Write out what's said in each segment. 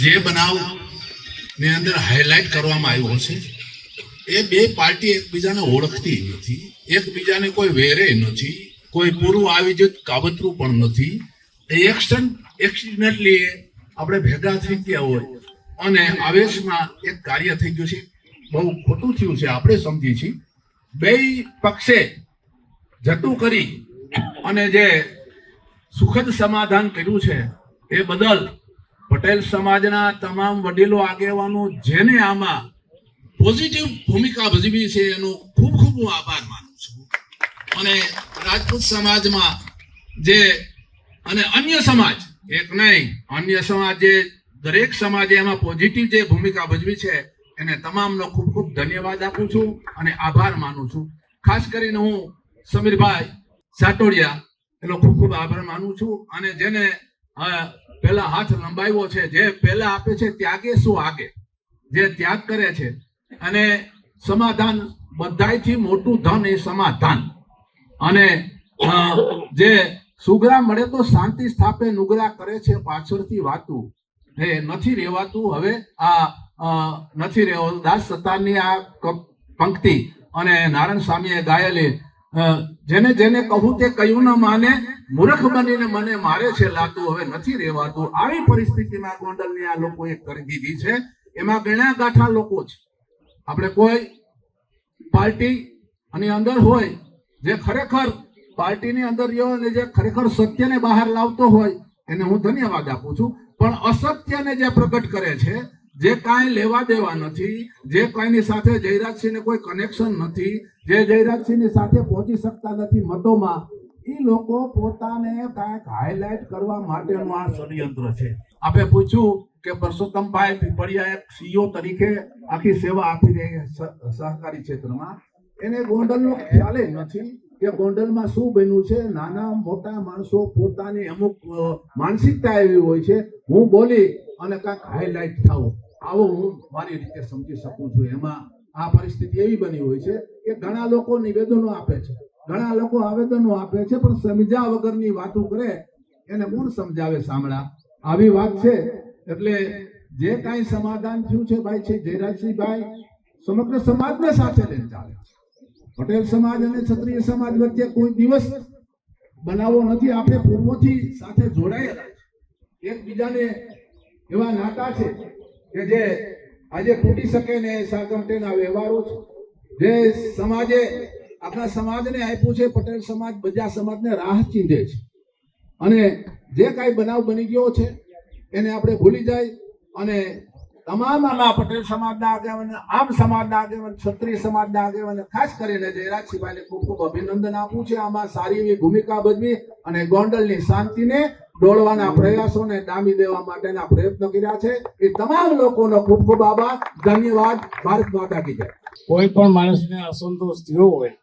જે બનાવની અંદર હાઇલાઇટ કરવામાં આવ્યો છે એ બે પાર્ટી એકબીજાને ઓળખતી નથી, એકબીજાને કોઈ વેરે નથી, કોઈ પૂરું આવી જ કાવતરું પણ નથી. એક્શન એક્સિડન્ટલી આપણે ભેગા થઈ ગયા હોય અને આવેશમાં એક કાર્ય થઈ ગયું છે, બહુ ખોટું થયું છે, આપણે સમજી છીએ. બે પક્ષે જતું કરી અને જે સુખદ સમાધાન કર્યું છે, એ બદલ પટેલ સમાજના તમામ વડીલો આગેવાનો જેને આમાં પોઝિટિવ ભૂમિકા ભજવી છે એનો ખૂબ ખૂબ હું આભાર માનું છું. અને રાજપૂત સમાજમાં જે અને અન્ય સમાજ, એક નહીં, અન્ય સમાજ જે દરેક સમાજે એમાં પોઝિટિવ જે ભૂમિકા ભજવી છે, એને તમામનો ખૂબ ખૂબ ધન્યવાદ આપું છું અને આભાર માનું છું. ખાસ કરીને હું સમીરભાઈ સાટોડિયા, એનો ખૂબ ખૂબ આભાર માનું છું. અને જેને અ, પહેલા હાથ લંબાવ્યો છે. જે પહેલા આપે છે ત્યાગે શું આગે? જે ત્યાગ કરે છે. અને સમાધાન બધાયથી મોટું ધન એ સમાધાન. અને જે સુગરા મળે તો શાંતિ સ્થાપે નુગરા કરે છે પાછળથી વાતું. એ નથી રહેવાતું હવે આ નથી રહેવાતું દાસ સત્તાની આ પંક્તિ અને નારાયણ સ્વામીએ ગાયેલી જેને જેને કહું તે કહ્યું ન માને, મૂર્ખ બનીને મને મારે છે, લાતું હવે નથી રહેવાતું આવી પરિસ્થિતિમાં ગોંડલની આ લોકોએ કરી દીધી છે. એમાં ગણ્યા ગાંઠા લોકો છે આપણે કોઈ પાર્ટી અને અંદર હોય, જે ખરેખર પાર્ટીની અંદર રહ્યો અને જે ખરેખર સત્યને બહાર લાવતો હોય, એને હું ધન્યવાદ આપું છું. પણ અસત્યને જે પ્રગટ કરે છે જે કાંઈ લેવા દેવા નથી, જે કાંઈની સાથે જયરાજસિંહને કોઈ કનેક્શન નથી, જે જયરાજસિંહની સાથે પહોંચી શકતા નથી મતોમાં, એ લોકો પોતાને કાંઈક હાઇલાઇટ કરવા માટેનું આ ષડયંત્ર છે. આપણે પૂછ્યું કે પરસોત્તમભાઈ પીપળિયા એક સીઓ તરીકે આખી સેવા આપી રહી સહકારી ક્ષેત્રમાં. એને ગોંડલનો ખ્યાલ નથી કે ગોંડલમાં શું બન્યું છે. નાના મોટા માણસો પોતાની અમુક માનસિકતા એવી હોય છે. હું બોલી અને કાંઈક હાઇલાઇટ થાવું આવો હું મારી રીતે સમજી શકું છું. એમાં આ પરિસ્થિતિ એવી બની હોય છે કે ઘણા લોકો નિવેદનો આપે છે. ઘણા લોકો આવેદનો આપે છે, પણ સમજ્યા વગરની વાતો કરે, એને કોણ સમજાવે સાંભળા. આવી વાત છે. એટલે જે કાંઈ સમાધાન થયું છે ભાઈ, છે જયરાજસિંહભાઈ, સમગ્ર સમાજને સાથે લઈને ચાલે પટેલ સમાજ અને ક્ષત્રિય સમાજ વચ્ચે કોઈ દિવસ બનાવો નથી. આપણે પૂર્વથી સાથે જોડાયેલા એકબીજાને એવા નાતા છે કે જે આજે તૂટી શકે ને સાગમટેના વ્યવહારો છે. જે સમાજે, આપણા સમાજને આપ્યું છે, પટેલ સમાજ બધા સમાજને રાહ ચીંધે છે. અને જે કાંઈ બનાવ બની ગયો છે, એને આપણે ભૂલી જાય અને તમામ આમાં પટેલ સમાજના આગેવાન, આમ સમાજના આગેવાન, ક્ષત્રિય સમાજના આગેવાન, ખાસ કરીને જયરાજસિંહભાઈને ખૂબ ખૂબ અભિનંદન આપું છે. આમાં સારી એવી ભૂમિકા ભજવી અને ગોંડલની શાંતિને ડોળવાના પ્રયાસોને ડામી દેવા માટેના પ્રયત્નો કર્યા છે. એ તમામ લોકોનો ખૂબ ખૂબ આભાર. ધન્યવાદ. ભારત માતા કી જય. કોઈ પણ માણસને અસંતોષ થયો હોય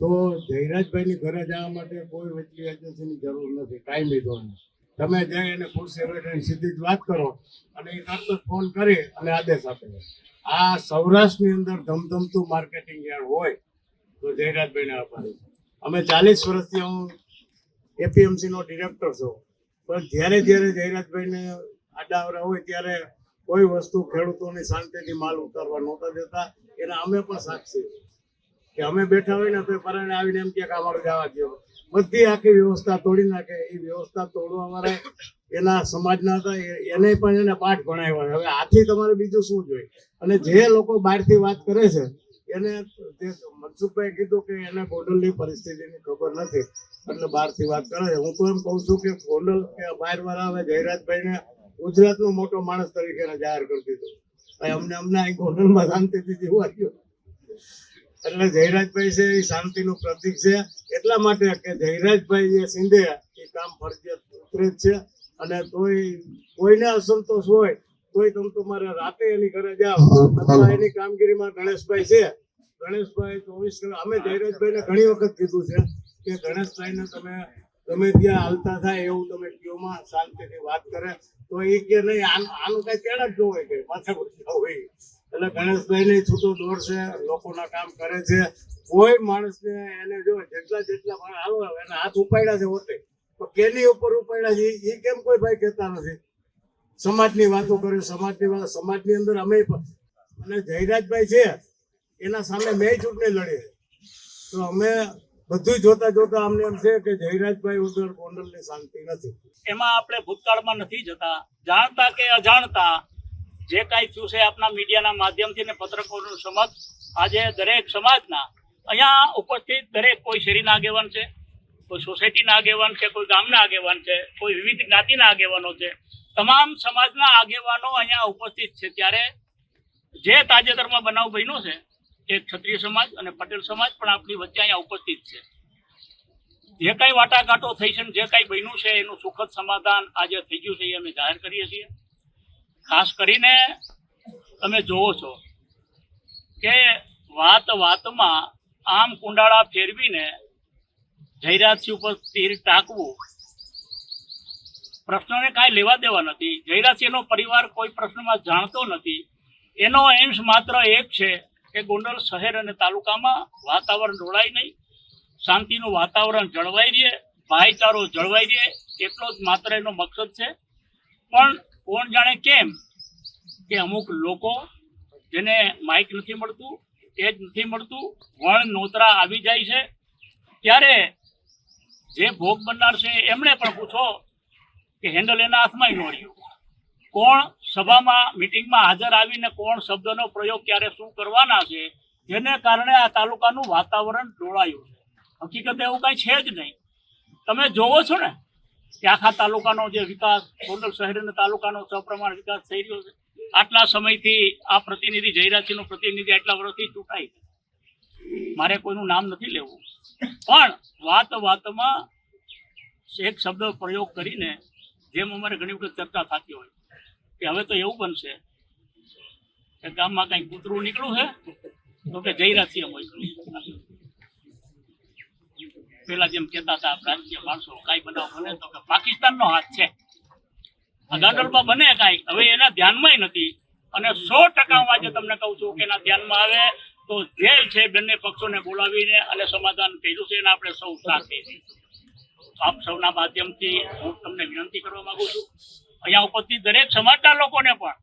તો જયરાજભાઈની ઘરે જવા માટે કોઈ વચલી એજન્સીની જરૂર નથી. કાયમી લીધો તમે જઈ અને ફૂડ સેક્રેટરી સીધી જ વાત કરો અને એ તરત ફોન કરી અને આદેશ આપે આ સૌરાષ્ટ્રની અંદર ધમધમતું માર્કેટિંગ યાર્ડ હોય તો જયરાજભાઈને આપવાનું અમે ચાલીસ વર્ષથી હું એપીએમસી નો ડિરેક્ટર છું. પણ જ્યારે જ્યારે જયરાજભાઈને આડાવરા હોય ત્યારે કોઈ વસ્તુ ખેડૂતોની શાંતિથી માલ ઉતારવા નહોતા દેતા. એના અમે પણ સાક્ષી. કે અમે બેઠા હોય ને તો પરણે આવીને એમ કે અમારું જવા દો બધી આખી વ્યવસ્થા તોડી નાખે. એ વ્યવસ્થા તોડવા વાળા એના સમાજના હતા. એને પણ એને પાઠ ભણાવ્યા. હવે આથી તમારે બીજું શું જોઈએ? અને જે લોકો બહારથી વાત કરે છે એને જે મનસુખભાઈ કીધું કે એને ગોંડલની પરિસ્થિતિની ખબર નથી, એટલે બહારથી વાત કરે. હું તો એમ કહું છું કે ગોંડલ કે બહાર વાળા હવે જયરાજભાઈને ગુજરાતનો મોટો માણસ તરીકે જાહેર કરી દીધું. ભાઈ, અમને અમને અહીં ગોંડલમાં શાંતિથી જીવવા ગયો એટલે જયરાજભાઈ છે, એ શાંતિનું પ્રતીક છે. એટલા માટે કે જયરાજભાઈ જે સિંધે એ કામ ફરજિયાત ઉતરે છે. અને કોઈ કોઈને અસંતોષ હોય તોય તમે તમારે રાતે એની ઘરે જાઓ. અથવા એની કામગીરીમાં ગણેશભાઈ છે. ગણેશભાઈ ચોવીસ કલાક અમે જયરાજભાઈને ઘણી વખત કીધું છે કે ગણેશભાઈને તમે તમે ત્યાં હાલતા થાય એવું તમે કયોમાં શાંતિથી વાત કરે. તો એ કે નહીં આનું આનું કઈ તેડા જ હોય કે માથા હોય. એટલે ગણેશભાઈ ને છૂટો દોર છે લોકોના કામ કરે છે. કોઈ માણસને એને જો જેટલા જેટલા માણસ હાલો એના હાથ ઉપાડ્યા છે હોતે. તો કેની ઉપર ઉપાડ્યા છે? એ કેમ કોઈ ભાઈ કહેતા નથી? સમાજની વાતો કરે સમાજની વાત સમાજની અંદર અમે અને જયરાજભાઈ છે, એના સામે મેં ચૂંટણી લડી તો અમે બધું જોતા જોતા અમને એમ છે કે જયરાજભાઈ ઉદર ગોંડલની શાંતિ નથી. એમાં આપણે ભૂતકાળમાં નથી જતા. જાણતા કે અજાણતા જે કાંઈ થયું છે આપના મીડિયાના માધ્યમથી ને પત્રકારોનું સમજ આજે દરેક સમાજના, અહીંયા ઉપસ્થિત દરેક કોઈ શેરીના આગેવાન છે, કોઈ સોસાયટીના આગેવાન છે, કોઈ ગામના આગેવાન છે, કોઈ વિવિધ જ્ઞાતિના આગેવાનો છે. તમામ સમાજના આગેવાનો અહીંયા ઉપસ્થિત છે. ત્યારે જે તાજેતરમાં બનાવ બન્યો છે, એ ક્ષત્રિય સમાજ અને પટેલ સમાજ પણ આપણી વચ્ચે અહીંયા ઉપસ્થિત છે. જે કાંઈ વાટાઘાટો થઈ છે જે કાંઈ બન્યું છે, એનું સુખદ સમાધાન આજે થઈ ગયું છે એ અમે જાહેર કરીએ છીએ. ખાસ કરીને તમે જોવો છો કે વાત વાતમાં આમ કુંડાળા ફેરવીને જયરાજસિંહ ઉપર તીર ટાંકવું પ્રશ્નને કાંઈ લેવા દેવા નથી. જયરાસિંહનો પરિવાર કોઈ પ્રશ્નમાં જાણતો નથી. એનો એમ્સ માત્ર એક છે કે ગોંડલ શહેર અને તાલુકામાં વાતાવરણ ઢોળાય નહીં. શાંતિનું વાતાવરણ જળવાઈ રહે, ભાઈચારો જળવાઈ રહે, એટલો જ માત્ર એનો મકસદ છે. પણ કોણ જાણે કેમ કે અમુક લોકો જેને માઇક નથી મળતું, એ જ નથી મળતું, વણ નોતરા આવી જાય છે. ત્યારે જે ભોગ બનનાર છે એમણે પણ પૂછો કે હેન્ડલ એના હાથમાં ન કોણ સભામાં મિટિંગમાં હાજર આવીને કોણ શબ્દનો પ્રયોગ ક્યારે શું કરવાના છે, જેને કારણે આ તાલુકાનું વાતાવરણ ડોળાયું છે. હકીકતે એવું કાંઈ છે જ નહીં. તમે જોવો છો ને કે આખા તાલુકાનો જે વિકાસ, ગોંડલ શહેર અને તાલુકાનો સપ્રમાણ વિકાસ થઈ રહ્યો છે. આટલા સમયથી આ પ્રતિનિધિ જયરાજસિંહનો પ્રતિનિધિ આટલા વર્ષથી ચૂંટાય છે. મારે કોઈનું નામ નથી લેવું. પણ વાત વાતમાં એક શબ્દ પ્રયોગ કરીને જેમ અમારે ઘણી વખત ચર્ચા થતી હોય કે હવે તો એવું બનશે કે ગામમાં કઈ કૂતરું નીકળ્યું છે, તો કે જયરાજસિંહ હોય પેલા જેમ કેતા હતા રાજકીય માણસો, કઈ બનાવ બને તો કે પાકિસ્તાનનો હાથ છે. ગાંડલમાં બને કઈ? હવે એના ધ્યાનમાં નથી. અને સો ટકા હું આજે તમને કહું છું કે એના ધ્યાનમાં આવે તો જે છે, બંને પક્ષોને બોલાવીને અને સમાધાન કર્યું છે, એને આપણે સૌ સાથ આપ સૌના માધ્યમથી હું તમને વિનંતી કરવા માંગુ છું. અહીંયા ઉપસ્થિત દરેક સમાજના લોકોને પણ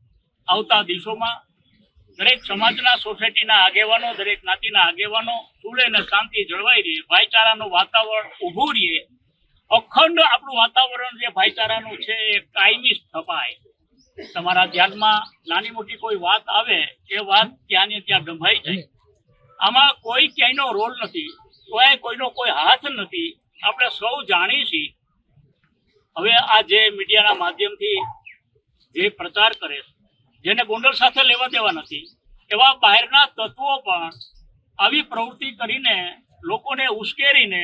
આવતા દિવસોમાં દરેક સમાજના સોસાયટીના આગેવાનો, દરેક જ્ઞાતિના આગેવાનો સુલે અને શાંતિ જળવાઈ રહે, ભાઈચારાનું વાતાવરણ ઊભું રહે. અખંડ આપણું વાતાવરણ જે ભાઈચારાનું છે એ કાયમી સ્થપાય. તમારા ધ્યાનમાં નાની મોટી કોઈ વાત આવે, એ વાત ત્યાં ને ત્યાં ગંભાઈ જાય. આમાં કોઈ ક્યાંયનો રોલ નથી કોઈ કોઈનો કોઈ હાથ નથી. આપણે સૌ જાણીએ છીએ. હવે આ જે મીડિયાના માધ્યમથી જે પ્રચાર કરે જેને ગોંડલ સાથે લેવા દેવા નથી, એવા બહારના તત્વો પણ આવી પ્રવૃત્તિ કરીને લોકોને ઉશ્કેરીને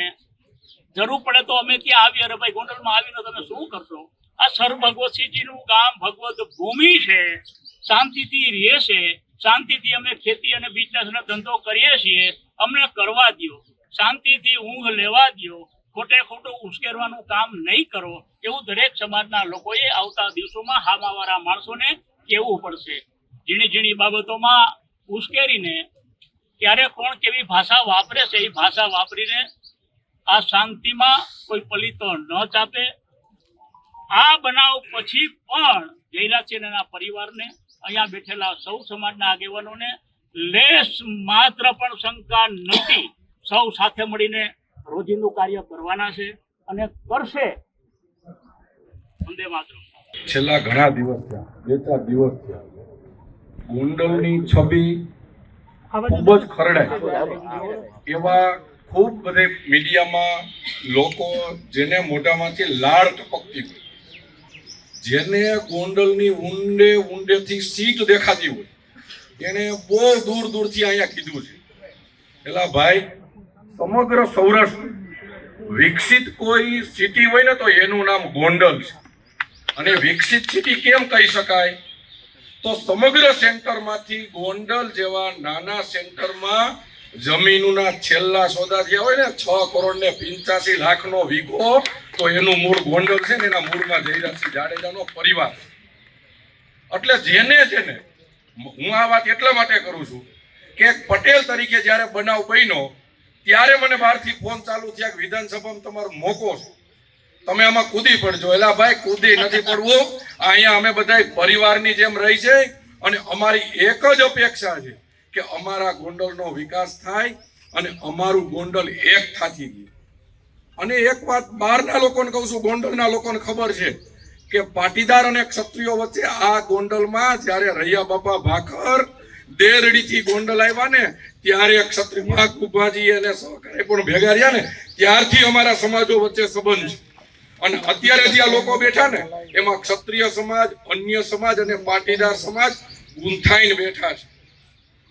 જરૂર પડે તો અમે ત્યાં આવીએ. અરે ભાઈ, ગોંડલમાં આવીને તમે શું કરશો? આ સર ભગવતસિંહજીનું ગામ ભગવત ભૂમિ છે, શાંતિથી રહે છે, શાંતિથી અમે ખેતી અને બિઝનેસ ને ધંધો કરીએ છીએ. અમને કરવા દો શાંતિથી ઊંઘ લેવા દ્યો ખોટે ખોટું ઉશ્કેરવાનું કામ નહીં કરો એવું દરેક સમાજના લોકોએ આવતા દિવસોમાં હામાવાળા માણસોને કહેવું પડશે. ઝીણી ઝીણી બાબતોમાં ઉશ્કેરીને ક્યારે કોણ કેવી ભાષા વાપરે છે એ ભાષા વાપરીને આ શાંતિમાં કોઈ પલિતો ન ચાપે. આ બનાવ પછી પણ જયરાજસિંહના પરિવારને અહીંયા બેઠેલા સૌ સમાજના આગેવાનોને લેશ માત્ર પણ શંકા નથી. સૌ સાથે મળીને રોજિંદું કાર્ય કરવાના છે અને કરશે. વંદે માતરમ. છેલ્લા ઘણા દિવસ થયા બે ચાર દિવસ થયા. ગોંડલની છબી ખૂબ જ ખરડાય એવા ખૂબ બધે મીડિયામાં લોકો જેને મોઢામાંથી લાળ ટપકતી હોય જેને ગોંડલની ઊંડે ઊંડેથી સીટ દેખાતી હોય એને બહુ દૂર દૂરથી અહીંયા કીધું છે. પેલા ભાઈ સમગ્ર સૌરાષ્ટ્ર વિકસિત કોઈ સિટી હોય ને તો એનું નામ ગોંડલ છે. અને વિકસિત સિટી કેમ કહી શકાય? તો સમગ્ર સેન્ટરમાંથી ગોંડલ જેવા નાના સેન્ટરમાં જમીનના છેલ્લા સોદા થયા હોય ને, છ કરોડ ને પિંચાસી લાખનો વીઘો, તો એનું મૂળ ગોંડલ છે ને, એના મૂળમાં જયરાજસિંહ જાડેજાનો પરિવાર એટલે જેને જેને, હું આ વાત એટલા માટે કરું છું કે પટેલ તરીકે જ્યારે બનાવ બન્યો ત્યારે મને બહારથી ફોન ચાલુ થયા કે વિધાનસભામાં તમારો મોકો છે. તમે આમાં કૂદી પડજો એલા ભાઈ, કૂદી નથી પડવું. અહીંયા અમે બધા પરિવારની જેમ રહી છે. અને અમારી એક જ અપેક્ષા છે કે અમારા ગોંડલનો વિકાસ થાય અને અમારું ગોંડલ એક થાતી ગયું. અને એક વાત બહારના લોકોને કહું છું, ગોંડલના લોકોને ખબર છે કે પાટીદાર અને ક્ષત્રિયો વચ્ચે આ ગોંડલમાં જ્યારે રૈયા બાપા ભાખર દેરડીથી ગોંડલ આવ્યા ને, ત્યારે ક્ષત્રિય કુભાજી અને સહકારે પણ ભેગા રહ્યા ને, ત્યારથી અમારા સમાજો વચ્ચે સંબંધ અને અત્યારે જે આ લોકો બેઠા ને, એમાં ક્ષત્રિય સમાજ, અન્ય સમાજ અને પાટીદાર સમાજ ગૂંથાઈને બેઠા છે.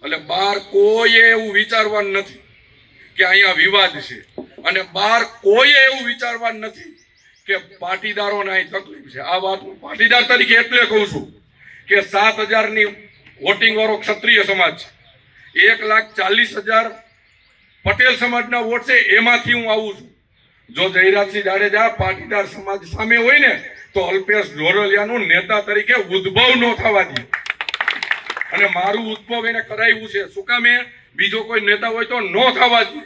એટલે બહાર કોઈએ એવું વિચારવાનું નથી કે અહીંયા વિવાદ છે. અને બહાર કોઈએ એવું વિચારવાનું નથી કે પાટીદારોને અહીં તકલીફ છે. આ વાત હું પાટીદાર તરીકે એટલે કહું છું કે સાત હજારની વોટિંગ વાળો ક્ષત્રિય સમાજ. એક લાખ ચાલીસ હજાર પટેલ સમાજના વોટ છે, એમાંથી હું આવું છું. જો જયરાજસિંહ જાડેજા પાટીદાર સમાજ સામે હોય ને, તો અલ્પેશ ઢોરલિયાનું નેતા તરીકે ઉદ્ભવ ન થવા દે. અને મારું ઉદ્ભવ એને કરાવ્યું છે. શું કામે બીજો કોઈ નેતા હોય તો ન થવા દે.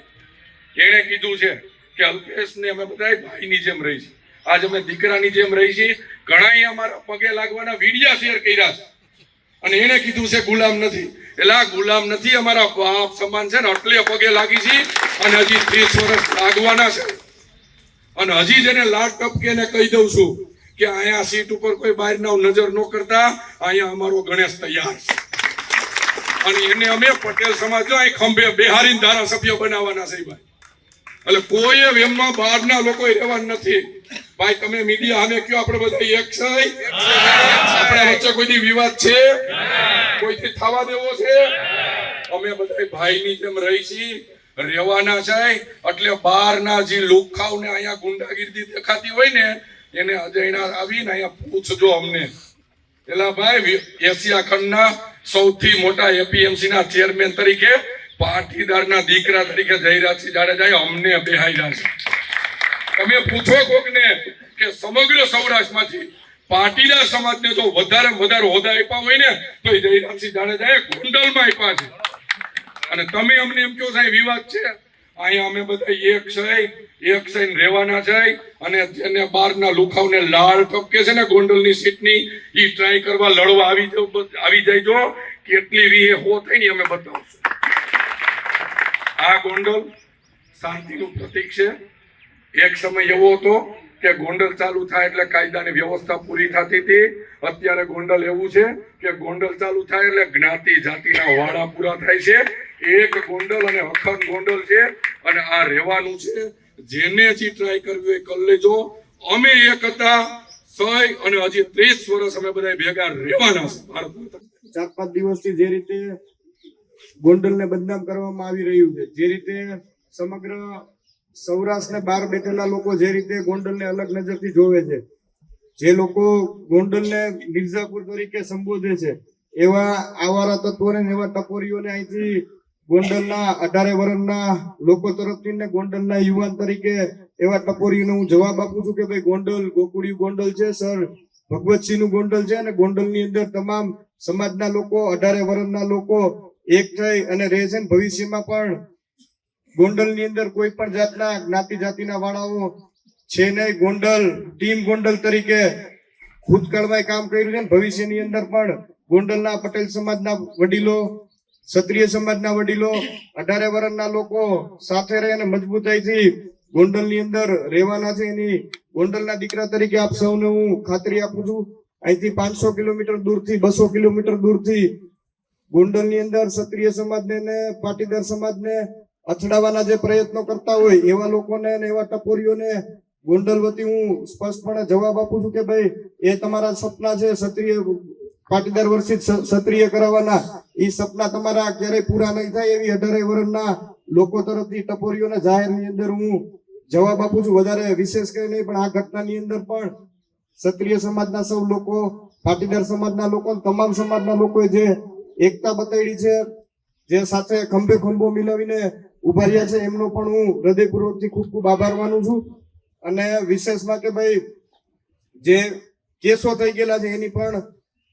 એણે કીધું છે કે અલ્પેશને અમે બધા ભાઈની જેમ રહી છે આજ અમે દીકરાની જેમ રહી છીએ ઘણા અમારા પગે લાગવાના વિડિયા શેર કર્યા છે. અને એને કીધું છે, ગુલામ નથી. એટલે આ ગુલામ નથી, અમારા બાપ સમાન છે ને એટલે પગે લાગી છે અને હજી ત્રીસ વર્ષ લાગવાના છે. અને હજી જેને લાડ ટપકે એને કહી દઉં છું કે અહીંયા સીટ ઉપર કોઈ બહારના નજર ન કરતા, અહીંયા અમારો ગણેશ તૈયાર છે. અને એને અમે પટેલ સમાજ જો અહીં ખંભે બિહારી ધારાસભ્ય બનાવવાના છે, ભાઈ. એટલે કોઈ એમમાં બહારના લોકો રહેવા નથી. ભાઈ તમે મીડિયા આને કયો આપણે બધા એક છે? આપણે વચ્ચે કોઈ વિવાદ છે? કોઈથી થવા દેવો છે? અમે બધા ભાઈની જેમ રહી છીએ રહેવાના છે એટલે બહારના જે લુખાવને અહીંયા ગુંડાગીરી દેખાતી હોય ને એને અજયના આવીને અહીંયા પૂછજો અમને. એલા ભાઈ એશિયા ખંડના સૌથી મોટા એપીએમસી ના ચેરમેન તરીકે પાટીદારના દીકરા તરીકે જયરાજસિંહ જાડેજાએ અમને બેહાડ્યા છે. તમે પૂછો કોકને કે સમગ્ર સૌરાષ્ટ્રમાંથી પાટીદાર સમાજને જો વધારે વધારે હોદ્દા આપ્યા હોય ને, તો એ જયરાજસિંહ જાડેજાએ ગોંડલમાં આપ્યા છે. અને તમે અમને એમ કહો સાહેબ વિવાદ છે. અહીંયા અમે બધા એક છે એક છે રહેવાના છે. અને જેને બહારના લુખાવને લાળ ટપકે છે ને ગોંડલની સીટની એ ટ્રાય કરવા લડવા આવી આવી જાય જો. કેટલી વીએ હો થઈ ને અમે બતાવશું. આ ગોંડલ શાંતિનું પ્રતીક છે. એક સમય એવો હતો કે ગોંડલ ચાલુ થાય એટલે કાયદાની વ્યવસ્થા પૂરી થતી હતી. અત્યારે ગોંડલ એવું છે કે ગોંડલ ચાલુ થાય એટલે જ્ઞાતિ જાતિના વાડા પૂરા થાય છે. એક ગોંડલ અને અખંડ ગોંડલ છે અને આ રહેવાનું છે. જેને હજી ટ્રાય કરવી હોય કરી લેજો. અમે એક હતા, સય અને હજી ત્રીસ વર્ષ અમે બધા ભેગા રહેવાના ચાર પાંચ દિવસથી જે રીતે ગોંડલને બદનામ કરવામાં આવી રહ્યું છે, જે રીતે સમગ્ર સૌરાષ્ટ્રને બહાર બેઠેલા લોકો જે રીતે ગોંડલને અલગ નજરથી જોવે છે, જે લોકો ગોંડલને મિર્ઝાપુર તરીકે સંબોધે છે, એવા આવારા તત્વોને એવા ટપોરીઓને અહીંથી ગોંડલના અઢારે વર્ષના લોકો તરફથી ને ગોંડલના યુવાન તરીકે એવા ટપોરીઓને હું જવાબ આપું છું કે ભાઈ ગોંડલ, ગોકુળિયું ગોંડલ છે, સર. ભગવતસિંહનું ગોંડલ છે અને ગોંડલની અંદર તમામ સમાજના લોકો, અઢારે વર્ષના લોકો એક થઈ અને રહે છે ને ભવિષ્યમાં પણ ગોંડલની અંદર કોઈ પણ જાતના જ્ઞાતિ જાતિના વાળાઓ છે નહીં. ગોંડલ, ટીમ ગોંડલ તરીકે ભૂતકાળમાં કામ કર્યું છે ભવિષ્યની અંદર પણ ગોંડલના પટેલ સમાજના વડીલો, ક્ષત્રિય સમાજના વડીલો, અઢારે વર્ષના લોકો સાથે રહી અને મજબૂતાઈથી ગોંડલની અંદર રહેવાના છે. એની ગોંડલના દીકરા તરીકે આપ સૌને હું ખાતરી આપું છું. અહીંથી પાંચસો કિલોમીટર દૂરથી, બસો કિલોમીટર દૂરથી ગોંડલની અંદર ક્ષત્રિય સમાજને પાટીદાર સમાજને અથડાવવાના જે પ્રયત્નો કરતા હોય, એવા લોકોને અને એવા ટપોરીઓને ગોંડલ વતી હું સ્પષ્ટપણે જવાબ આપું છું કે ભાઈ, એ તમારા સપના છે, ક્ષત્રિય પાટીદાર વર્ષિત ક્ષ- ક્ષત્રિય કરાવવાના. એ સપના તમારા ક્યારેય પૂરા નહીં થાય એવી અઢારે વર્ષના લોકો તરફથી ટપોરીઓને જાહેરની અંદર હું જવાબ આપું છું. વધારે વિશેષ કઈ નહીં, પણ આ ઘટનાની અંદર પણ ક્ષત્રિય સમાજના સૌ લોકો, પાટીદાર સમાજના લોકો તમામ સમાજના લોકોએ જે એકતા બતાવી છે, જે સાથે ખંભે ખંભો મિલાવીને ઊભા રહ્યા છે, એમનો પણ હું હૃદયપૂર્વકથી ખૂબ ખૂબ આભાર માનું છું. અને વિશેષમાં કે ભાઈ, જે કેસો થઈ ગયેલા છે, એની પણ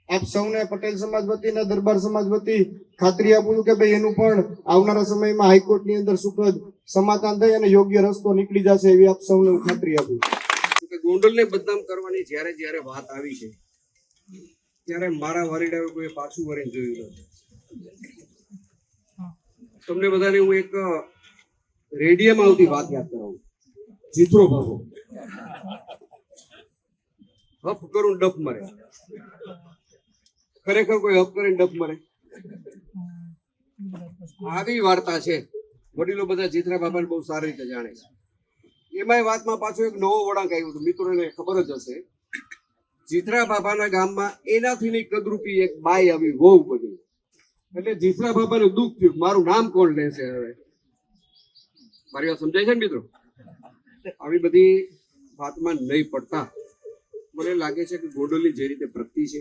આપ સૌને પટેલ સમાજ વતી અને દરબાર સમાજ વતી ખાતરી આપું છું કે ભાઈ, એનું પણ આવનારા સમયમાં હાઈકોર્ટની અંદર સુખદ સમાધાન થઈ અને યોગ્ય રસ્તો નીકળી જશે એવી આપ સૌને હું ખાતરી આપું કે કે ગોંડલને બદનામ કરવાની જ્યારે જ્યારે વાત આવી છે, ત્યારે મારા વરીડાએ કોઈ પાછું વળીને જોયું નથી. તમને બધાને હું એક રેડિયમ આવતી વાત યાદ કરાવું. ચિત્રો બાબો હપ કરું ડફ મરે. ખરેખર કોઈ હપ કરીને ડફ મરે. આવી વાર્તા છે. વડીલો બધા જીતરા બાબાને બહુ સારી રીતે જાણે છે. એમાંય વાતમાં પાછો એક નવો વળાંક આવ્યો હતો. મિત્રોને ખબર જ હશે. જીથરા બાબાના ગામમાં એનાથી કદરૂપી એક બાઈ આવી, વહુ બની. એટલે જીથરા બાબાને દુઃખ થયું. મારું નામ કોણ લેશે હવે? મારી વાત સમજાય છે ને મિત્રો? આવી બધી વાતમાં નહીં પડતા. મને લાગે છે કે ગોંડલની જે રીતે પ્રગતિ છે,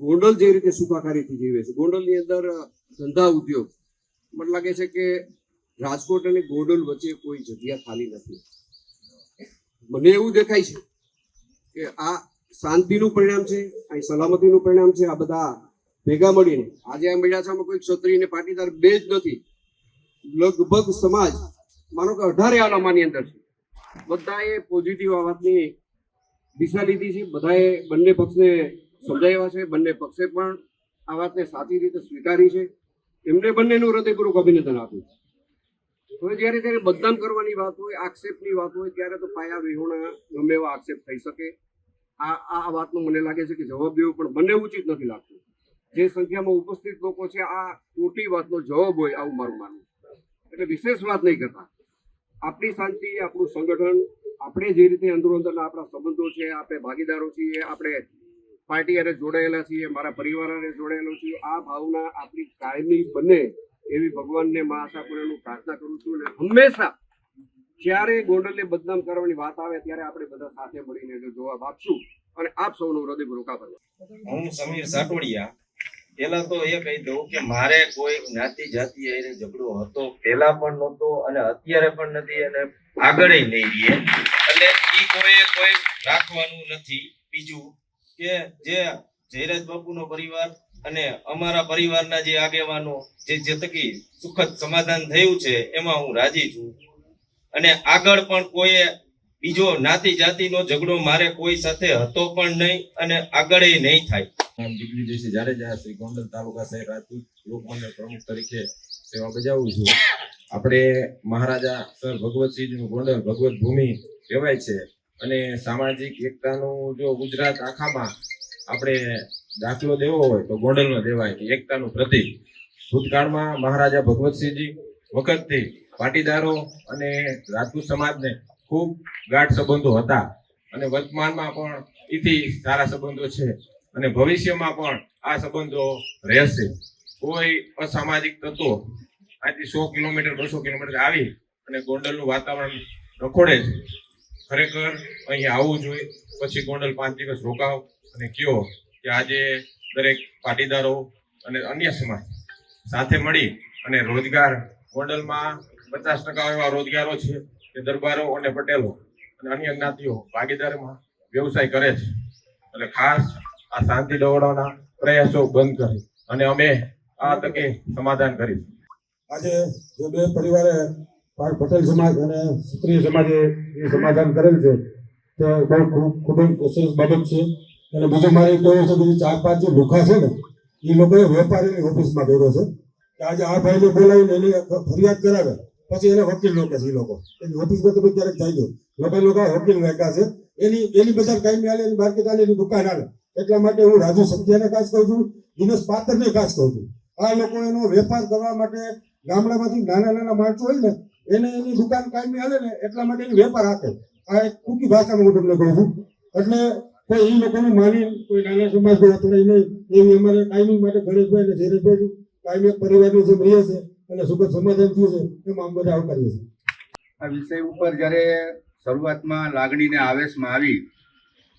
ગોંડલ જે રીતે સુખાકારીથી જીવે છે, ગોંડલની અંદર ધંધા ઉદ્યોગ. મને લાગે છે કે રાજકોટ અને ગોંડલ વચ્ચે કોઈ જગ્યા ખાલી નથી. મને એવું દેખાય છે કે આ શાંતિનું પરિણામ છે, અહીં સલામતીનું પરિણામ છે, આ બધા ભેગા મળીને. આજે આ મેળાસામાં કોઈ ક્ષત્રિય અને પાટીદાર બે જ નથી. લગભગ સમાજ, માનો કે અઢારે આલામાની અંદર છે. બધાએ પોઝિટિવ આ વાતની દિશા લીધી છે. બધાએ બંને પક્ષને સમજાવ્યા છે. બંને પક્ષે પણ આ વાતને સાચી રીતે સ્વીકારી છે. એમને બંનેનું હૃદયપૂર્વક અભિનંદન આપ્યું હવે જ્યારે ત્યારે બદનામ કરવાની વાત હોય, આક્ષેપની વાત હોય, ત્યારે તો પાયા વિહોણા ગમે એવા આક્ષેપ થઈ શકે. આ આ વાતનો મને લાગે છે કે જવાબ દેવો પણ મને ઉચિત નથી લાગતું. જે સંખ્યામાં ઉપસ્થિત લોકો છે, આ ખોટી વાતનો જવાબ હોય આવું મારું માનવું એટલે વિશેષ વાત નહીં કરતા. આપણી શાંતિ, આપણું સંગઠન, આપણે જે રીતે અંદરો અંદરના આપણા સંબંધો છે, આપણે ભાગીદારો છીએ, આપણે પાર્ટી હારે જોડાયેલા છીએ, મારા પરિવાર હારે જોડાયેલો છીએ, આ ભાવના આપણી કાયમી બને એવી ભગવાનને મા આશાપુરાનું પ્રાર્થના કરું છું અને હંમેશા જ્યારે ગોંડલને બદનામ કરવાની વાત આવે ત્યારે આપણે બધા સાથે મળીને જવાબ આપશું અને આપ સૌનો હૃદયપૂર્વક આભાર હું સમીર સાટોડિયા પેલા તો એ કહી દઉં કે મારે કોઈ જ્ઞાતિ જાતિ એને ઝઘડો હતો, પેલા પણ નહોતો અને અત્યારે પણ નથી અને આગળ નહીં રહીએ એટલે એ કોઈએ કોઈ રાખવાનું નથી. બીજું કે જે જયરાજ બાપુનો પરિવાર અને અમારા પરિવારના જે આગેવાનો, જે જે સુખદ સમાધાન થયું છે, એમાં હું રાજી છું. અને આગળ પણ કોઈએ બીજો નાતી જાતિનો ઝઘડો મારે કોઈ સાથે હતો પણ નહીં અને આગળ નહીં થાય. દિગ્વિજયસિંહ જાડેજા શ્રી ગોંડલ તાલુકા શહેર રાજપૂત લોકમંડળ પ્રમુખ તરીકે સેવા બજાવું છું, આપણે મહારાજા સર ભગવતસિંહનું ગોંડલ ભગવત ભૂમિ કહેવાય છે અને સામાજિક એકતાનું જો ગુજરાત આખામાં આપણે દાખલો દેવો હોય તો ગોંડલમાં દેવાય એકતાનું પ્રતીક. ભૂતકાળમાં મહારાજા ભગવતસિંહજી વખતથી પાટીદારો અને રાજપૂત સમાજને ખૂબ ગાઢ સંબંધો હતા અને વર્તમાનમાં પણ એથી સારા સંબંધો છે. અને ભવિષ્યમાં પણ આ સંબંધો રહેશે. કોઈ અસામાજિક તત્વો આજથી સો કિલોમીટર, બસો કિલોમીટર આવી અને ગોંડલનું વાતાવરણ રખોડે છે. ખરેખર અહીં આવવું જોઈએ, પછી ગોંડલ પાંચ દિવસ રોકાવ અને કયો કે આજે દરેક પાટીદારો અને અન્ય સમાજ સાથે મળી અને રોજગાર, ગોંડલમાં પચાસ ટકા એવા રોજગારો છે કે દરબારો અને પટેલો અને અન્ય જ્ઞાતિઓ ભાગીદારીમાં વ્યવસાય કરે છે. એટલે ખાસ આ શાંતિ દોડવાના પ્રયાસો બંધ કરી અને અમે આ તકે સમાધાન કરીશું. આજે જે બે પરિવારે પટેલ સમાજ અને ક્ષત્રિય સમાજે એ સમાધાન કરેલ છે, તે બહુ ખૂબ જ સરસ બાબત છે. અને બીજું મારે એ કહેવું છે કે ચાર પાંચ જે ભૂખા છે ને, એ લોકોએ વેપારીની ઓફિસમાં દોર્યો છે. કે આજે આ ભાઈને બોલાવીને એની ફરિયાદ કરાવે, પછી એને વકીલ લોકો છે એ લોકો. એની ઓફિસમાં તો ક્યારેક જાય ગયો લોકો લોકો વકીલ રાખ્યા છે. એની એની બજાર કાયમી હાલે, એની માર્કેટ હાલે, એની દુકાન હાલે. એટલા માટે હું રાજુ સત્યાને ખાસ કહું છું, દિનેશ પાત્રને ખાસ કહું છું. આ લોકો એનો વેપાર કરવા માટે ગામડામાંથી નાના નાના માણસો હોય ને, એને એની દુકાન કાયમી હાલે ને, એટલા માટે એની વેપાર આપે આ એક ટૂંકી ભાષામાં હું તમને કહું છું. એટલે કોઈ એ લોકોને માની કોઈ નાના સમાજ અથડાઈ નહીં. એવી અમારે ટાઈમિંગ માટે ગણેશભાઈ અને ધીરજભાઈ એક પરિવારની જેમ રહીએ છે અને સુખદ સમાધાન થયું છે, એમાં અમે બધા આવકારીએ છીએ. આ વિષય ઉપર જ્યારે શરૂઆતમાં લાગણીને આવેશમાં આવી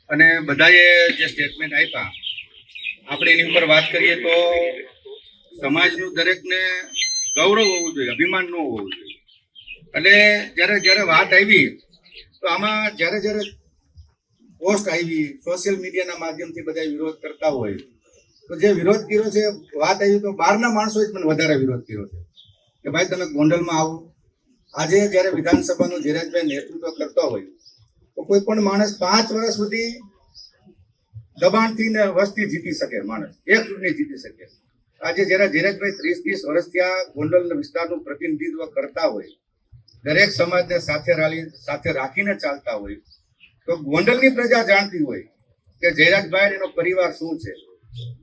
અને બધાએ જે સ્ટેટમેન્ટ આપ્યા, આપણે એની ઉપર વાત કરીએ તો સમાજનું દરેકને ગૌરવ હોવું જોઈએ, અભિમાન ન હોવું જોઈએ. એટલે જ્યારે જ્યારે વાત આવી, તો આમાં જ્યારે જ્યારે પોસ્ટ આવી, સોશિયલ મીડિયાના માધ્યમથી બધા વિરોધ કરતા હોય, તો જે વિરોધ કર્યો છે, વાત આવી તો બહારના માણસોએ જ મને વધારે વિરોધ કર્યો છે. કે ભાઈ, તમે ગોંડલમાં આવો. આજે જ્યારે વિધાનસભાનું ધીરજભાઈ નેતૃત્વ કરતા હોય કોઈ પણ માણસ પાંચ વર્ષ સુધી દબાણથી ને વસ્તી જીતી શકે માણસ, એક ચૂંટણી જીતી શકે. આજે જયારે ધીરજભાઈ ત્રીસ ત્રીસ વર્ષથી આ ગોંડલ વિસ્તારનું પ્રતિનિધિત્વ કરતા હોય, દરેક સમાજને સાથે રાલી, સાથે રાખીને ચાલતા હોય, તો ગોંડલની પ્રજા જાણતી હોય કે જયરાજભાઈ એનો પરિવાર શું છે.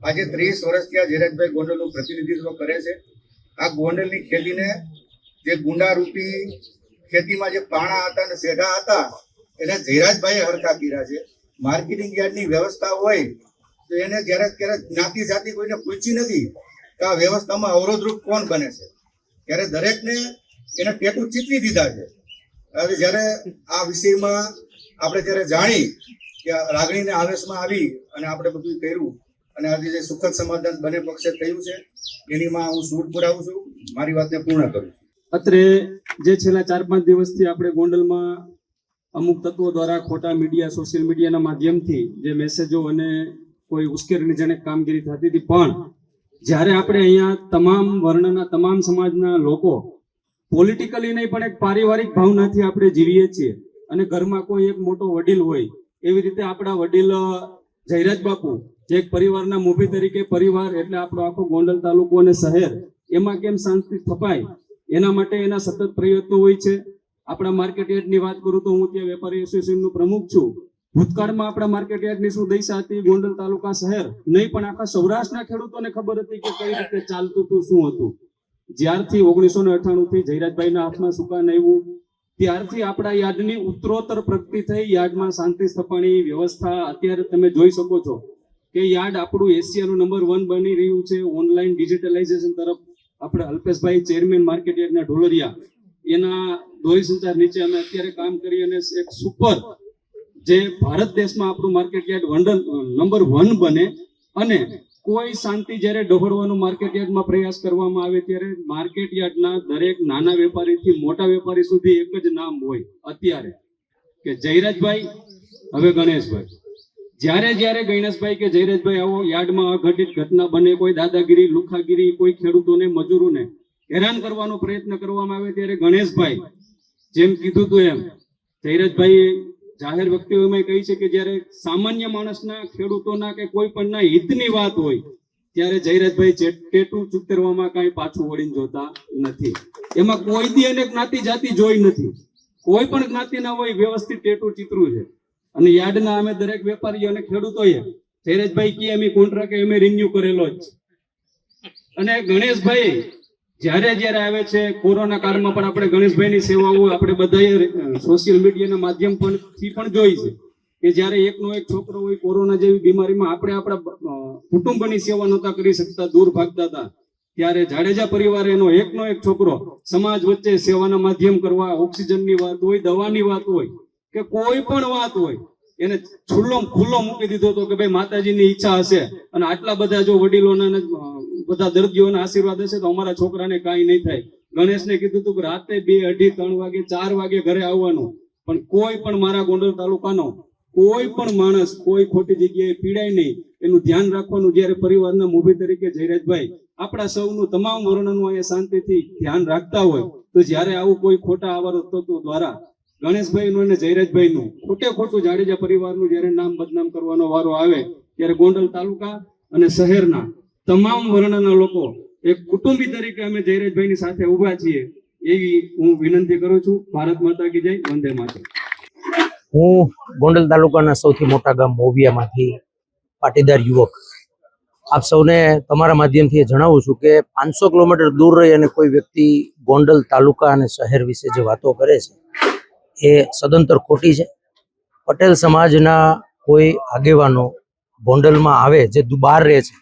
આજે ત્રીસ વર્ષથી આ જયરાજભાઈ ગોંડલનું પ્રતિનિધિત્વ કરે છે. આ ગોંડલની ખેતીને જે ગુંડારૂપી ખેતીમાં જે પાણા હતા અને સેઢા હતા એને જયરાજભાઈએ હરખા કર્યા છે. માર્કેટિંગ યાર્ડની વ્યવસ્થા હોય તો એને જ્યારે ક્યારેક જ્ઞાતિ જાતિ કોઈને પૂછી નથી કે આ વ્યવસ્થામાં અવરોધરૂપ કોણ બને છે. ત્યારે દરેકને એને ટેટું ચીતવી દીધા છે. હવે જ્યારે આ વિષયમાં આપણે જ્યારે જાણી કે આ લાગણીને આવેશમાં આવી અને આપણે બધું કર્યું અને આજે જે સુખદ સમાધાન બંને પક્ષે થયું છે એની માં હું સૂર પુરાવું છું. મારી વાતને પૂર્ણ કરું છું. અત્રે જે છેલ્લા ચાર પાંચ દિવસથી આપણે ગોંડલમાં અમુક તત્વો દ્વારા ખોટા મીડિયા સોશિયલ મીડિયાના માધ્યમથી જે મેસેજો અને કોઈ ઉશ્કેરણીજનક કામગીરી થતી હતી. પણ જ્યારે આપણે અહીંયા તમામ વર્ણના, તમામ સમાજના લોકો પોલિટિકલી નહીં, પણ એક પારિવારિક ભાવનાથી આપણે જીવીએ છીએ અને ઘરમાં કોઈ એક મોટો વડીલ હોય, એવી રીતે આપણા વડીલ જયરાજ બાપુ, જે એક પરિવારના મોભી તરીકે પરિવાર એટલે આપણો આખો ગોંડલ તાલુકો અને શહેર, એમાં કેમ શાંતિ થપાય એના માટે એના સતત પ્રયત્નો હોય છે. આપણા માર્કેટ યાર્ડની વાત કરું તો હું ત્યાં વેપારી એસોસિએશનનો પ્રમુખ છું. ભૂતકાળમાં આપણા માર્કેટ યાર્ડની શું દશા હતી ગોંડલ તાલુકા શહેર, નહીં પણ આખા સૌરાષ્ટ્રના ખેડૂતોને ખબર હતી કે કઈ રીતે ચાલતું હતું, શું હતું. જ્યારથી ઓગણીસો ને અઠાણુંથી જયરાજભાઈના હાથમાં સુકાન આવ્યું, ત્યારથી આપણા યાર્ડની ઉત્તરોત્તર પ્રગતિ થઈ, યાર્ડમાં શાંતિ સ્થપાણી વ્યવસ્થા અત્યારે તમે જોઈ શકો છો કે યાર્ડ આપણું એશિયાનું નંબર વન બની રહ્યું છે ઓનલાઈન ડિજિટલાઇઝેશન તરફ. આપણે અલ્પેશભાઈ ચેરમેન માર્કેટ યાર્ડના ઢોલરિયા. એના દોરી સંચાર નીચે અમે અત્યારે કામ કરી અને એક સુપર જે ભારત દેશમાં આપણું માર્કેટ યાર્ડ વંડન નંબર વન બને અને કોઈ શાંતિ જ્યારે ડહોળવાનું માર્કેટ યાર્ડમાં પ્રયાસ કરવામાં આવે ત્યારે માર્કેટ યાર્ડના દરેક નાના વેપારીથી મોટા વેપારી સુધી એક જ નામ હોય, અત્યારે. કે જયરાજભાઈ, હવે ગણેશભાઈ. જ્યારે જ્યારે ગણેશભાઈ કે જયરાજભાઈ આવો યાર્ડમાં અઘટિત ઘટના બને, કોઈ દાદાગીરી, લુખાગીરી, કોઈ ખેડૂતોને, મજૂરોને હેરાન કરવાનો પ્રયત્ન કરવામાં આવે ત્યારે ગણેશભાઈ, જેમ કીધું તું એમ જયરાજભાઈ જાહેર વ્યક્તિઓમાં કહી છે કે જ્યારે સામાન્ય માણસના ખેડૂતોના કે કોઈ પણના હિતની વાત હોય, ત્યારે જયરાજભાઈ ટેટુ ચૂકતરવામાં કાંઈ પાછું વળીને જોતા નથી. એમાં કોઈ દી અને જ્ઞાતિ જાતિ જોઈ નથી. કોઈ પણ જ્ઞાતિના હોય, વ્યવસ્થિત ટેટુ ચિત્રું છે. અને યાર્ડના અમે દરેક વેપારીઓ અને ખેડૂતોએ જયરાજભાઈ કે અમે કોન્ટ્રાક્ટ અમે રિન્યુ કરેલો જ અને ગણેશભાઈ જ્યારે જ્યારે આવે છે, કોરોના કાળમાં પણ આપણે ગણેશભાઈની સેવાઓ આપણે બધાએ સોશિયલ મીડિયાના માધ્યમ પણ થી પણ જોઈ છે કે જ્યારે એકનો એક છોકરો હોય, કોરોના જેવી બીમારીમાં આપણે આપણા કુટુંબની સેવા નહોતા કરી શકતા, દૂર ભાગતા હતા. ત્યારે જાડેજા પરિવારે એનો એકનો એક છોકરો સમાજ વચ્ચે સેવાના માધ્યમ કરવા, ઓક્સિજનની વાત હોય, દવાની વાત હોય, કે કોઈ પણ વાત હોય, એને ખુલ્લો ખુલ્લો મૂકી દીધો હતો કે ભાઈ માતાજીની ઈચ્છા હશે. અને આટલા બધા જો વડીલોના બધા દર્દીઓના આશીર્વાદ હશે તો અમારા છોકરાને કાંઈ નહીં થાય. ગણેશને કીધું હતું કે રાતે બે અઢી ત્રણ વાગે, ચાર વાગે ઘરે આવવાનું. પણ કોઈ પણ મારા ગોંડલ તાલુકાનો, કોઈ પણ માણસ કોઈ ખોટી જગ્યાએ પીડાય નહીં. એનું ધ્યાન રાખવાનું જ્યારે પરિવારના મોભી તરીકે જયરાજભાઈ, આપણા સૌનું તમામ વર્ણનું અહીંયા શાંતિથી ધ્યાન રાખતા હોય, તો જ્યારે આવું કોઈ ખોટા આવારો તત્વો દ્વારા ગણેશભાઈનું અને જયરાજભાઈનું, ખોટે ખોટું જાડેજા પરિવારનું જ્યારે નામ બદનામ કરવાનો વારો આવે, ત્યારે ગોંડલ તાલુકા અને શહેરના તમામ વર્ણના લોકો, એક કુટુંબી તરીકે અમે જયરાજભાઈની સાથે ઊભા છીએ, એવી હું વિનંતી કરું છું. ભારત માતા કી જય, વંદે માતા હું ગોંડલ તાલુકાના સૌથી મોટા ગામ મોવિયામાંથી પાટીદાર યુવક. આપ સૌને તમારા માધ્યમથી જણાવું છું કે પાંચસો કિલોમીટર દૂર રહી અને કોઈ વ્યક્તિ ગોંડલ તાલુકા અને શહેર વિશે જે વાતો કરે છે, એ સદંતર ખોટી છે. પટેલ સમાજના કોઈ આગેવાનો ગોંડલમાં આવે, જે બહાર રહે છે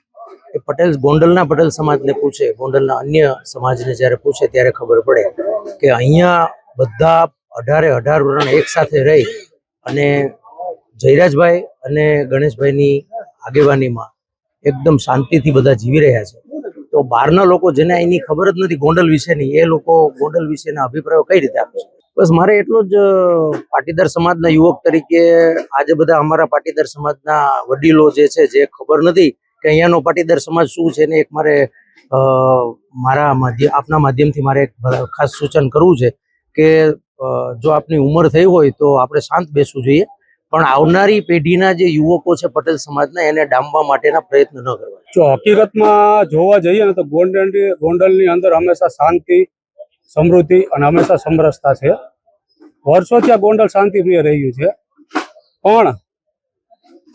એ પટેલ, ગોંડલના પટેલ સમાજને પૂછે, ગોંડલના અન્ય સમાજને જ્યારે પૂછે ત્યારે ખબર પડે કે અહીંયા બધા અઢારે અઢાર વર્ણ એક સાથે રહી અને જયરાજભાઈ અને ગણેશભાઈની આગેવાનીમાં એકદમ શાંતિથી બધા જીવી રહ્યા છે. તો બહારના લોકો જેને એની ખબર જ નથી ગોંડલ વિશેની, એ લોકો ગોંડલ વિશેના અભિપ્રાયો કઈ રીતે આપે છે? બસ મારે એટલો જ પાટીદાર સમાજના યુવક તરીકે આજે બધા અમારા પાટીદાર સમાજના વડીલો જે છે, જે ખબર નથી કે અહીંયાનો પાટીદાર સમાજ શું છે ને એક મારે મારા માધ્યમ આપના માધ્યમથી મારે એક ખાસ સૂચન કરવું છે કે જો આપની ઉંમર થઈ હોય તો આપણે શાંત બેસવું જોઈએ, પણ આવનારી પેઢીના જે યુવકો છે પટેલ સમાજના એને ડામવા માટેના પ્રયત્ન ન કરવા જો હકીકતમાં જોવા જઈએ ને તો ગોંડલ, ગોંડલની અંદર હંમેશા શાંતિ, સમૃદ્ધિ અને હંમેશા સમરસતા છે. વર્ષોથી આ ગોંડલ શાંતિપ્રિય રહ્યું છે. પણ,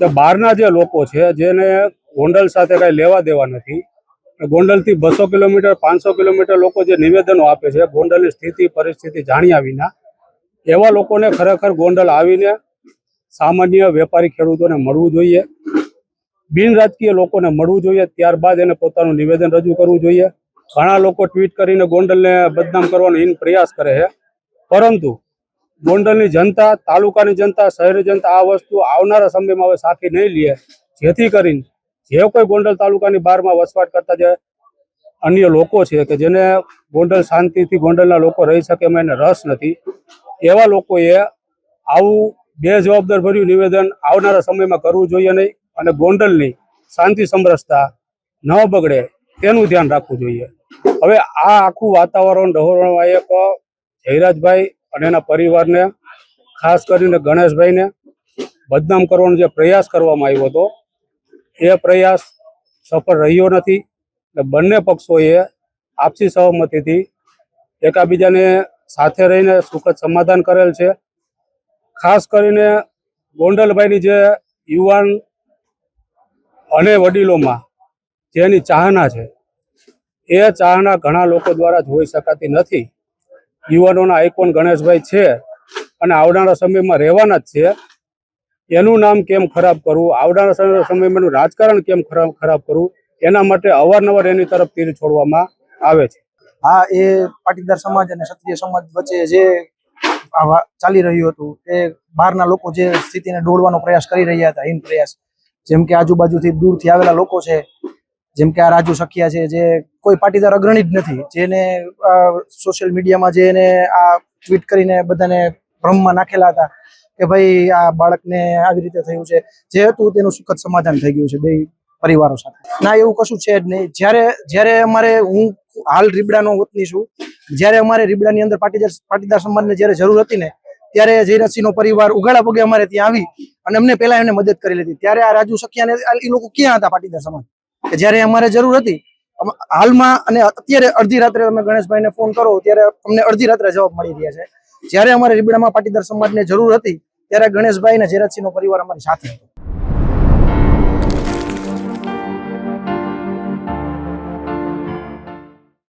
તે બહારના જે લોકો છે જેને ગોંડલ સાથે કાંઈ લેવા દેવા નથી. ગોંડલથી બસો કિલોમીટર, પાંચસો કિલોમીટર લોકો જે નિવેદનો આપે છે, ગોંડલની સ્થિતિ, પરિસ્થિતિ જાણ્યા વિના, એવા લોકોને ખરેખર ગોંડલ આવીને સામાન્ય વેપારી ખેડૂતોને મળવું જોઈએ. બિન રાજકીય લોકોને મળવું જોઈએ. ત્યારબાદ એને પોતાનું નિવેદન રજૂ કરવું જોઈએ. ઘણા લોકો ટ્વીટ કરીને ગોંડલને બદનામ કરવાનો ઇન પ્રયાસ કરે છે. પરંતુ ગોંડલની જનતા, તાલુકાની જનતા શહેરની જનતા આ વસ્તુ આવનારા સમયમાં હવે સાથે નહીં લે. જેથી કરીને જે કોઈ ગોંડલ તાલુકાની બહારમાં વસવાટ કરતા જે અન્ય લોકો છે કે જેને ગોંડલ શાંતિથી ગોંડલના લોકો રહી શકે એમાં એને રસ નથી, એવા લોકોએ આવું બે જવાબદાર ભર્યું નિવેદન આવનારા સમયમાં કરવું જોઈએ નહીં અને ગોંડલની શાંતિ સમરસતા ન બગડે તેનું ધ્યાન રાખવું જોઈએ. હવે આ આખું વાતાવરણ ડહોરણમાં એક જયરાજભાઈ અને એના પરિવારને, ખાસ કરીને ગણેશભાઈને, બદનામ કરવાનો જે પ્રયાસ કરવામાં આવ્યો હતો એ પ્રયાસ સફળ રહ્યો નથી. એટલે બંને પક્ષોએ આપસી સહમતિથી એકાબીજાને સાથે રહીને સુખદ સમાધાન કરેલ છે. ખાસ કરીને ગોંડલભાઈની જે યુવાન અને વડીલોમાં જેની ચાહના છે, એ ચાહના ઘણા લોકો દ્વારા જોઈ શકાતી નથી. યુવાનોના આઇકોન ગણેશભાઈ છે અને આવનારા સમયમાં રહેવાના જ છે. એનું નામ કેમ ખરાબ કરવું? આવનારા સમ- સમયમાં રાજકારણ કેમ ખરાબ ખરાબ કરવું? એના માટે અવારનવાર એની તરફ તીર છોડવામાં આવે છે. હા, એ પાટીદાર સમાજ અને ક્ષત્રિય સમાજ વચ્ચે જે ચાલી રહ્યું હતું, એ બહારના લોકો જે સ્થિતિને દોડવાનો પ્રયાસ કરી રહ્યા હતા, હિન પ્રયાસ. જેમ કે આજુબાજુથી દૂરથી આવેલા લોકો છે, જેમ કે આ રાજુ સખિયા છે, જે કોઈ પાટીદાર અગ્રણી જ નથી, જેને સોશિયલ મીડિયામાં જે એને આ ટ્વીટ કરીને બધાને ભ્રમમાં નાખેલા હતા કે ભાઈ આ બાળકને આવી રીતે થયું છે. જે હતું તેનું સુખદ સમાધાન થઈ ગયું છે બે પરિવારો સાથે. ના, એવું કશું છે જ નહીં. જ્યારે જ્યારે અમારે હું હાલ રીબડાનો વતની છું, જ્યારે અમારે રીબડાની અંદર પાટીદાર પાટીદાર સમાજને જ્યારે જરૂર હતી ને, ત્યારે જયરાજસિંહનો પરિવાર ઉઘાડા પગે અમારે ત્યાં આવી અને અમને પહેલા એમને મદદ કરી લીધી. ત્યારે આ રાજુ સખિયાને એ લોકો ક્યાં હતા પાટીદાર સમાજ? કે જ્યારે અમારે જરૂર હતી હાલમાં અને અત્યારે અડધી રાત્રે તમે ગણેશભાઈને ફોન કરો, ત્યારે અમને અડધી રાત્રે જવાબ મળી રહ્યા છે. જ્યારે અમારે રીબડામાં પાટીદાર સમાજને જરૂર હતી ત્યારે ગણેશભાઈ અને જયરાજસિંહનો પરિવાર અમારી સાથે હતો.